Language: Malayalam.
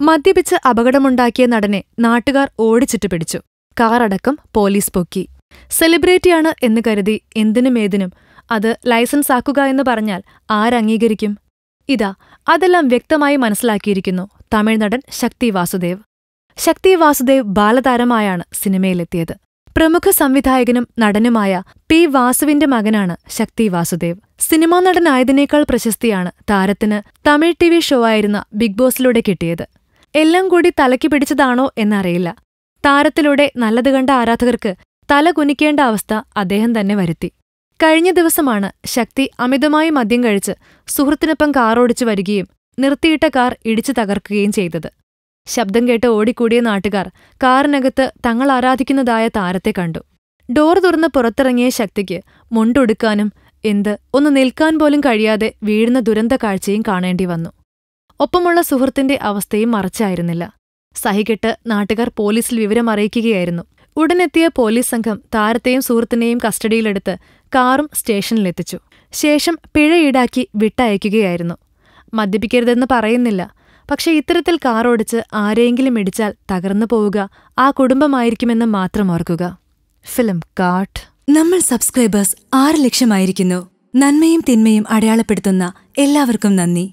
മദ്യപിച്ച് അപകടമുണ്ടാക്കിയ നടനെ നാട്ടുകാർ ഓടിച്ചിട്ട് പിടിച്ചു. കാറടക്കം പോലീസ് പൊക്കി. സെലിബ്രിറ്റിയാണ് എന്ന് കരുതി എന്തിനും ഏതിനും അത് ലൈസൻസ് ആക്കുക എന്ന് പറഞ്ഞാൽ ആരംഗീകരിക്കും? ഇതാ അതെല്ലാം വ്യക്തമായി മനസ്സിലാക്കിയിരിക്കുന്നു തമിഴ് നടൻ ശക്തി വാസുദേവ്. ശക്തി വാസുദേവ് ബാലതാരമായാണ് സിനിമയിലെത്തിയത്. പ്രമുഖ സംവിധായകനും നടനുമായ പി വാസുവിന്റെ മകനാണ് ശക്തി വാസുദേവ്. സിനിമാ നടനായതിനേക്കാൾ പ്രശസ്തിയാണ് താരത്തിന് തമിഴ് ടി വി ഷോ ആയിരുന്ന ബിഗ് ബോസിലൂടെ കിട്ടിയത്. എല്ലാം കൂടി തലയ്ക്ക് പിടിച്ചതാണോ എന്നറിയില്ല. താരത്തിലൂടെ നല്ലത് കണ്ട ആരാധകർക്ക് തല കുനിക്കേണ്ട അവസ്ഥ അദ്ദേഹം തന്നെ വരുത്തി. കഴിഞ്ഞ ദിവസമാണ് ശക്തി അമിതമായി മദ്യം കഴിച്ച് സുഹൃത്തിനൊപ്പം കാറോടിച്ചു വരികയും നിർത്തിയിട്ട കാർ ഇടിച്ചു തകർക്കുകയും ചെയ്തത്. ശബ്ദം കേട്ട് ഓടിക്കൂടിയ നാട്ടുകാർ കാറിനകത്ത് തങ്ങൾ ആരാധിക്കുന്നതായ താരത്തെ കണ്ടു. ഡോർ തുറന്ന് പുറത്തിറങ്ങിയ ശക്തിക്ക് മുണ്ടൊടുക്കാനും എന്ത് ഒന്ന് നിൽക്കാൻ പോലും കഴിയാതെ വീഴുന്ന ദുരന്ത കാഴ്ചയും കാണേണ്ടി വന്നു. ഒപ്പമുള്ള സുഹൃത്തിന്റെ അവസ്ഥയും മറച്ചായിരുന്നില്ല. സഹികെട്ട് നാട്ടുകാർ പോലീസിൽ വിവരമറിയിക്കുകയായിരുന്നു ഉടനെത്തിയ പോലീസ് സംഘം താരത്തെയും സുഹൃത്തിനെയും കസ്റ്റഡിയിലെടുത്ത് കാറും സ്റ്റേഷനിലെത്തിച്ചു. ശേഷം പിഴ ഈടാക്കി വിട്ടയക്കുകയായിരുന്നു. മദ്യപിക്കരുതെന്ന് പറയുന്നില്ല. പക്ഷെ ഇത്തരത്തിൽ കാറോടിച്ച് ആരെയെങ്കിലും ഇടിച്ചാൽ തകർന്നു പോവുക ആ കുടുംബമായിരിക്കുമെന്ന് മാത്രം ഓർക്കുക. ഫിലിം കാട്ട് നമ്മൾ സബ്സ്ക്രൈബേഴ്സ് ആറ് ലക്ഷമായിരിക്കുന്നു. നന്മയും തിന്മയും അടയാളപ്പെടുത്തുന്ന എല്ലാവർക്കും നന്ദി.